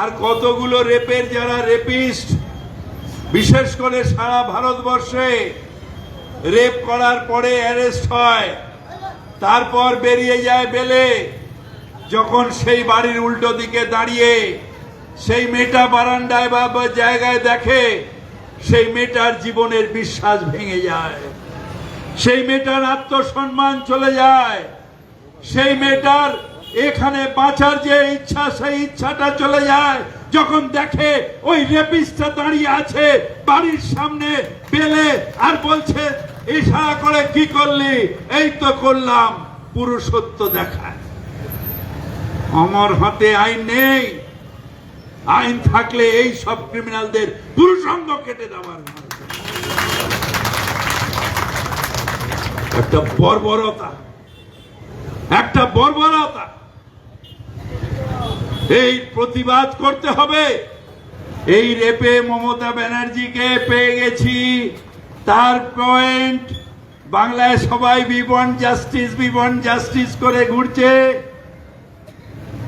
আর কতগুলো রেপের যারা রেপিস্ট, বিশেষ করে সারা ভারতবর্ষে রেপ করার পরে অ্যারেস্ট হয়, তারপর বেরিয়ে যায় বেলে, যখন সেই বাড়ির উল্টো দিকে দাঁড়িয়ে সেই মেয়েটা বারান্দায় বা জায়গায় দেখে সেই মেয়েটার জীবনের বিশ্বাস ভেঙে যায়। সেই মেয়েটার আত্মসম্মান চলে যায়। সেই মেয়েটার এখানে বাঁচার যে ইচ্ছা, সেই ইচ্ছাটা চলে যায়। যখন দেখে ওই রেপিসটা দাঁড়িয়ে আছে বাড়ির সামনে পেলে আর বলছে, ইশারা করে কি করলি? এই তো করলাম, পুরুষত্ব দেখায়। আমার হাতে আইন নেই। আইন থাকলে এই সব ক্রিমিনালদের পুরুষাঙ্গ কেটে দেওয়ার একটা বর্বরতা। একটা বর্বরতা। এই প্রতিবাদ করতে হবে। এই রেপে মমতা ব্যানার্জিকে পেয়ে গেছি। তার পয়েন্ট, বাংলায় সবাই বিবন জাস্টিস বিবন জাস্টিস করে ঘুরছে।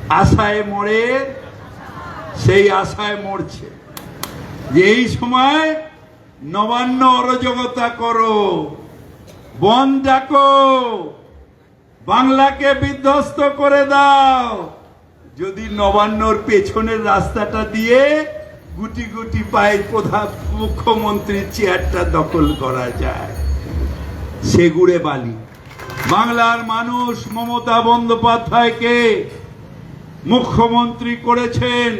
আশায় মরে, সেই আশায় মরছে। যে এই সময় নবান্ন অরাজকতা করো, বন ডাকো, বাংলাকে বিধ্বস্ত করে দাও। যদি নবান্নর পেছনের রাস্তাটা দিয়ে গুটি গুটি পায়ে প্রধান মুখ্যমন্ত্রীর চেয়ারটা দখল করা যায় সেগুড়ে বালি। বাংলার মানুষ মমতা বন্দ্যোপাধ্যায়কে মুখ্যমন্ত্রী করেছেন।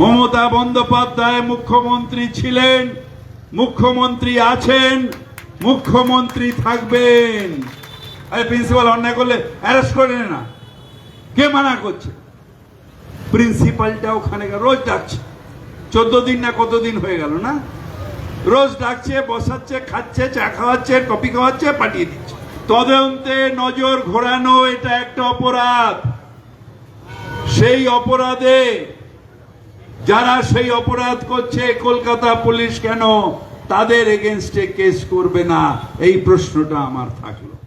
মমতা বন্দ্যোপাধ্যায় মুখ্যমন্ত্রী ছিলেন, মুখ্যমন্ত্রী আছেন, মুখ্যমন্ত্রী থাকবেন। প্রিন্সিপাল অন্যায় করলে অ্যারেস্ট করে না। কে মানা করছে? প্রিন্সিপালটা ওখানে রোজ ডাকছে। চোদ্দ দিন না কতদিন হয়ে গেল না? রোজ ডাকছে, বসাচ্ছে, খাচ্ছে, চা খাওয়াচ্ছে কফি খাওয়াচ্ছে, পাঠিয়ে দিচ্ছে। তদন্তে নজর ঘোরানো এটা একটা অপরাধ। সেই অপরাধে যারা সেই অপরাধ করছে, কলকাতা পুলিশ কেন তাদের এগেনস্টে কেস করবে না? এই প্রশ্নটা আমার থাকল।